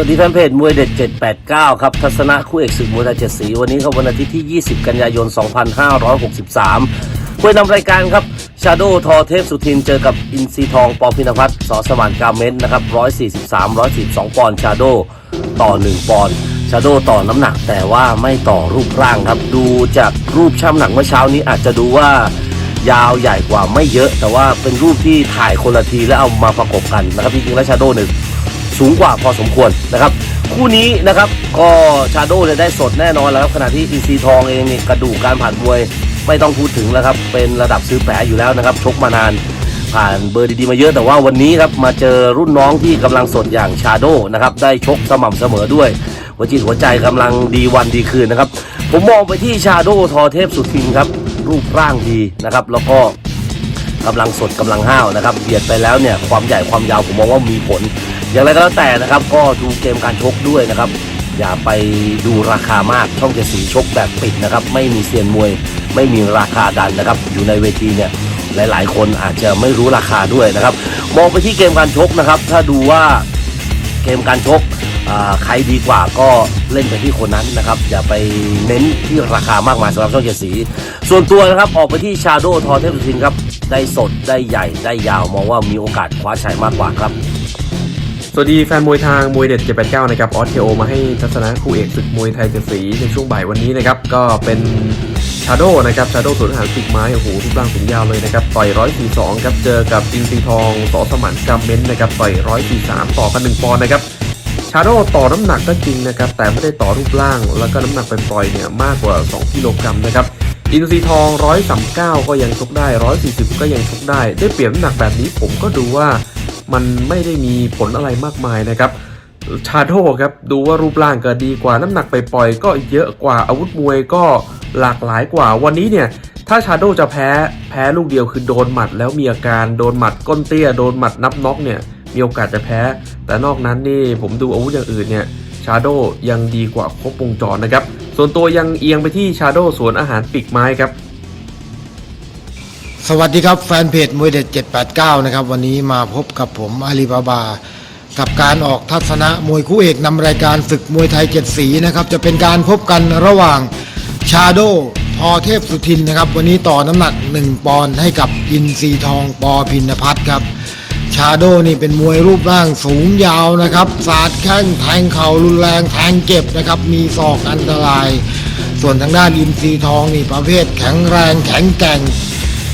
วัสดีแฟนเพจมวยเด็ด 789 ครับ ทัศนะคู่เอกศึกมวยไทยเจ็ดสี วันนี้ครับวันอาทิตย์ที่ 20 กันยายน 2563คุยนำรายการครับชาโดทอเทพสุทินเจอกับอินซีทองปอพินพัฒน์สอสมานกาเมนนะครับ 143 142 ปอนด์ชาโดต่อ 1 ปอนด์ชาโดต่อน้ำหนักแต่ว่าไม่ต่อรูปร่างครับ ดูจากรูปช่ำหนักเมื่อเช้านี้อาจจะดูว่ายาวใหญ่กว่าไม่เยอะ แต่ว่าเป็นรูปที่ถ่ายคนละทีแล้วเอามาประกบกันนะครับจริงๆแล้วชาโดหนึ่ง สูงกว่าพอสมควรนะครับ คู่นี้นะครับก็ชาโดจะได้สดแน่นอนแล้วครับขณะที่อีซีทองเองนี่กระดูกการผ่านมวยไม่ต้องพูดถึงแล้วครับเป็นระดับซื้อแผลอยู่แล้วนะครับชกมานานผ่านเบอร์ดีๆมาเยอะแต่ว่าวันนี้ครับมาเจอรุ่นน้องที่กำลังสดอย่างชาโดนะครับได้ชกสม่ำเสมอด้วยหัวจิตหัวใจกำลังดีวันดีคืนนะครับผมมองไปที่ชาโดทอเทพสุทินครับรูปร่างดีนะครับแล้วก็กำลังสดกำลังห้าวนะครับเบียดไปแล้วเนี่ยความใหญ่ความยาวผมมองว่ามีผล อย่างไรก็แล้วแต่นะครับ ก็ดูเกมการชกด้วยนะครับ อย่าไปดูราคามากช่องเจ็ดสีชกแบบปิดนะครับ ไม่มีเซียนมวย ไม่มีราคาดันนะครับ อยู่ในเวทีเนี่ยหลาย ๆ คนอาจจะไม่รู้ราคาด้วยนะครับ มองไปที่เกมการชกนะครับ ถ้าดูว่าเกมการชกใครดีกว่าก็เล่นไปที่คนนั้นนะครับ อย่าไปเน้นที่ราคามากมายสำหรับช่องเจ็ดสี ส่วนตัวนะครับออกไปที่ชาโดทอเทพสุทินครับ ได้สดได้ใหญ่ได้ยาวมองว่ามีโอกาสคว้าชัยมากกว่าครับ สวัสดีแฟนมวยทางมวยเด็ด 789 นะครับ ออสเคโอมาให้ทัศนะคู่เอกศึกมวยไทยเจ็ดสีในช่วงบ่ายวันนี้นะครับ ก็เป็นชาโดนะครับชาโดสวนหารปีกไม้โอ้โหรูปร่างสูงยาวเลยนะครับ ต่อย 142 ครับ เจอกับอินซีทองสอสมันกัมเมนนะครับ ต่อย 143 ต่อกัน1ปอนด์นะครับชาโดต่อน้ำหนักก็จริงนะครับ แต่ไม่ได้ต่อรูปร่าง แล้วก็น้ำหนักไปปล่อยเนี่ยมากกว่า 2 กิโลกรัมนะครับอินซีทอง139 ก็ยังชกได้ 140 ก็ยังชกได้ ได้เปรียบน้ำหนักแบบนี้ผมก็ดูว่า มันไม่ได้มีผลอะไรมากมายนะครับชาโดครับดูว่ารูปร่างก็ดีกว่าน้ำหนักไปปล่อยก็เยอะกว่าอาวุธมวยก็หลากหลายกว่า วันนี้เนี่ยถ้าชาโดจะแพ้แพ้ลูกเดียวคือโดนหมัดแล้วมีอาการโดนหมัดก้นเตี้ยโดนหมัดนับน็อกเนี่ยมีโอกาสจะแพ้ แต่นอกนั้นนี่ผมดูอาวุธอย่างอื่นเนี่ยชาโดยังดีกว่าครบวงจรนะครับส่วนตัวยังเอียงไปที่ชาโดสวนอาหารปีกไม้ครับ สวัสดีครับแฟนเพจมวยเด็ด 789 นะครับ วันนี้มาพบกับผมอาลีบาบา กับการออกทัศนะมวยคู่เอกนำรายการศึกมวยไทยเจ็ดสีนะครับ จะเป็นการพบกันระหว่างชาโดพอเทพสุทินนะครับ วันนี้ต่อน้ำหนัก 1 ปอนด์ให้กับอินซีทองปอพินพัฒน์ครับ ชาโดนี่เป็นมวยรูปร่างสูงยาวนะครับสาดแข้งแทงเข่ารุนแรงแทงเจ็บนะครับมีศอกอันตราย ส่วนทางด้านอินซีทองนี่ประเภทแข็งแรงแข็งแกร่ง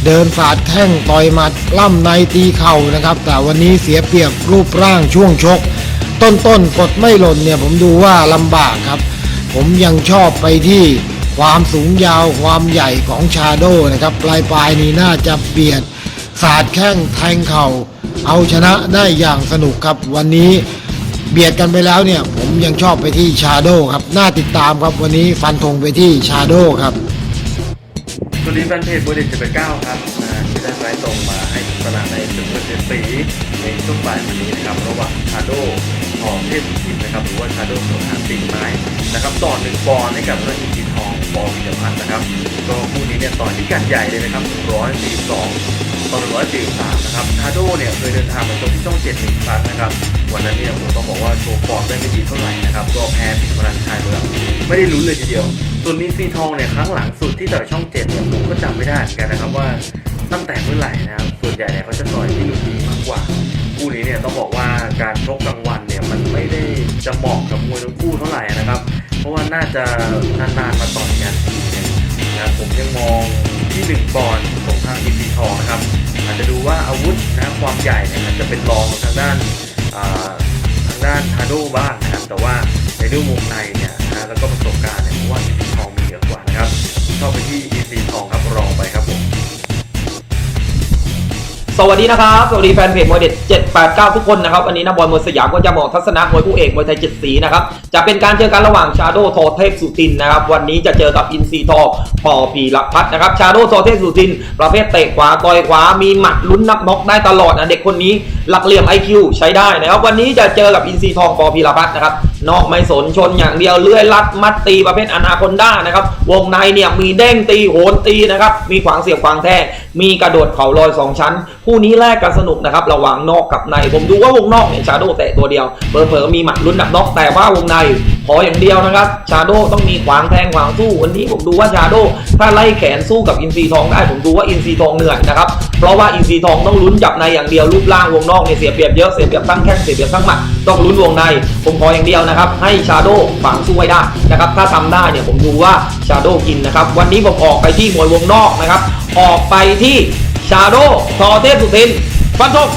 เดินสาดแข้งต่อยหมัดล่ำในตีเข่านะครับ แต่วันนี้เสียเปรียบรูปร่างช่วงชก ต้นๆกดไม่หล่นเนี่ยผมดูว่าลำบากครับ ผมยังชอบไปที่ความสูงยาวความใหญ่ของชาโดนะครับปลายปลายๆนี้น่าจะเบียดสาดแข้งแทงเข่า เอาชนะได้อย่างสนุกครับ วันนี้เบียดกันไปแล้วเนี่ย ผมยังชอบไปที่ชาโดครับ น่าติดตามครับวันนี้ฟันธงไปที่ชาโดครับ สวัสดีแฟนเพจบริษัทจะไปเก้าครับที่ได้ไลฟ์ตรงมาให้สนาในศึกเจ็ดสีในช่วงบ่ายวันนี้นะครับระหว่างชาโดทองเทพสุทินนะครับหรือว่าชาโดสวนหางปีกไม้นะครับต่อหนึ่งปอนด์ให้กับเรื่องอินทีทองปอวิจพัฒน์นะครับก็คู่นี้เนี่ยต่อที่กันใหญ่เลยนะครับร้อยสี่สองต่อหนึ่งร้อยสี่สามนะครับชาโดเนี่ยเคยเดินทางมาชกที่ช่องเจ็ดหนึ่งครั้งนะครับ วันนั้นเนี่ยผมต้องบอกว่าโชว์ฟอร์มได้ไม่ดีเท่าไหร่นะครับ ก็แพ้สิงห์พลันชัยไปแล้วไม่ได้ลุ้นเลยทีเดียว ส่วนมีซีทองเนี่ยครั้งหลังสุดที่ต่อยช่องเจ็ดเนี่ย จำไม่ได้เหมือนกันนะครับว่าตั้งแต่เมื่อไหร่นะครับส่วนใหญ่เนี่ยเขาจะต่อยที่ลุมพินีมากกว่าคู่นี้เนี่ยต้องบอกว่าการชกกลางวันเนี่ยมันไม่ได้จะเหมาะกับมวยทั้งคู่เท่าไหร่นะครับ เพราะว่าน่าจะนานๆมาต่อยกันนะครับผมยังมองที่หนึ่งปอนด์ของทางอีซีทองนะครับอาจจะดูว่าอาวุธนะความใหญ่เนี่ยอาจจะเป็นรองทางด้านทางด้านทาโดบ้างนะครับแต่ว่าในเรื่องวงในเนี่ยนะแล้วก็ประสบการณ์เนี่ยผมว่าอีซีทองมีเยอะกว่านะครับชอบไปที่อีซีทองครับ สวัสดีนะครับ สวัสดีแฟนเพจมวยเด็ด 789 ทุกคนนะครับ วันนี้นะบอลมวยสยามก็จะบอกทัศนะมวยคู่เอกมวยไทยเจ็ดสีนะครับ จะเป็นการเจอกันระหว่างชาโดโทเทพสุทินนะครับ วันนี้จะเจอกับอินซีทองปอปีละพัฒน์นะครับ ชาโดโทเทพสุทิน ประเภทเตะขวาต่อยขวา มีหมัดลุ้นนับน็อกได้ตลอดนะ เด็กคนนี้หลักเหลี่ยม IQ ใช้ได้นะครับ วันนี้จะเจอกับอินซีทองปอพีละพัฒน์นะครับ นอกไม่สนชนอย่างเดียวเลื่อยลัดมัดตีประเภทอนาคอนด้านะครับวงในเนี่ยมีเด้งตีโหนตีนะครับมีขวางเสียบขวางแทงมีกระโดดเข่าลอยสองชั้น คู่นี้แลกกันสนุกนะครับระหว่างนอกกับใน ผมดูว่าวงนอกเนี่ยชาโดเตะตัวเดียวเผลอๆมีหมัดลุ้นดับน็อกแต่ว่าวงใน ขออย่างเดียวนะครับ ชาโดต้องมีขวางแทงขวางสู้ วันนี้ผมดูว่าชาโดถ้าไล่แขนสู้กับอินซีทองได้ ผมดูว่าอินซีทองเหนื่อยนะครับ เพราะว่าอินซีทองต้องลุ้นจับในอย่างเดียวรูปร่างวงนอกเนี่ยเสียเปรียบเยอะเสียเปรียบทั้งแข้งเสียเปรียบทั้งหมัดต้องลุ้นวงใน ผมขออย่างเดียวนะครับ ให้ชาโดฝังสู้ให้ได้นะครับ ถ้าทำได้เนี่ยผมดูว่าชาโดกินนะครับ วันนี้ผมออกไปที่มวยวงนอกนะครับ ออกไปที่ชาโดทอเทพสุทินฟันธง